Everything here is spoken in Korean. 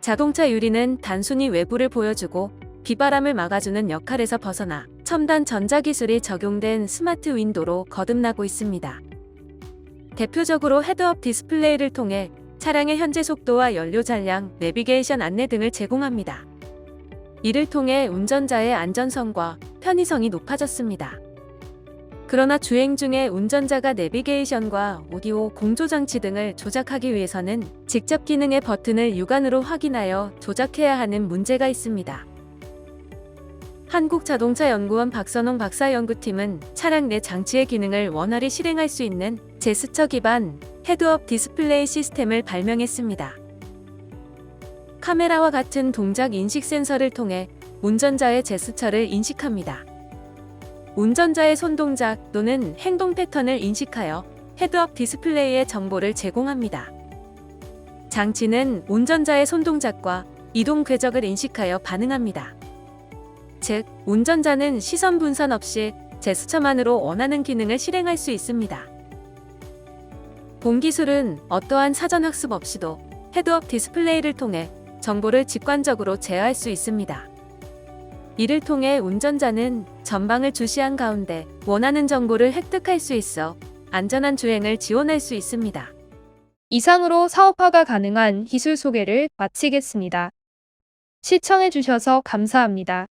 자동차 유리는 단순히 외부를 보여주고 비바람을 막아주는 역할에서 벗어나 첨단 전자기술이 적용된 스마트 윈도로 거듭나고 있습니다. 대표적으로 헤드업 디스플레이를 통해 차량의 현재 속도와 연료 잔량, 내비게이션 안내 등을 제공합니다. 이를 통해 운전자의 안전성과 편의성이 높아졌습니다. 그러나 주행 중에 운전자가 내비게이션과 오디오 공조 장치 등을 조작하기 위해서는 직접 기능의 버튼을 육안으로 확인하여 조작해야 하는 문제가 있습니다. 한국자동차연구원 박선홍 박사 연구팀은 차량 내 장치의 기능을 원활히 실행할 수 있는 제스처 기반 헤드업 디스플레이 시스템을 발명했습니다. 카메라와 같은 동작 인식 센서를 통해 운전자의 제스처를 인식합니다. 운전자의 손 동작 또는 행동 패턴을 인식하여 헤드업 디스플레이에 정보를 제공합니다. 장치는 운전자의 손 동작과 이동 궤적을 인식하여 반응합니다. 즉, 운전자는 시선 분산 없이 제스처만으로 원하는 기능을 실행할 수 있습니다. 본 기술은 어떠한 사전 학습 없이도 헤드업 디스플레이를 통해 정보를 직관적으로 제어할 수 있습니다. 이를 통해 운전자는 전방을 주시한 가운데 원하는 정보를 획득할 수 있어 안전한 주행을 지원할 수 있습니다. 이상으로 사업화가 가능한 기술 소개를 마치겠습니다. 시청해주셔서 감사합니다.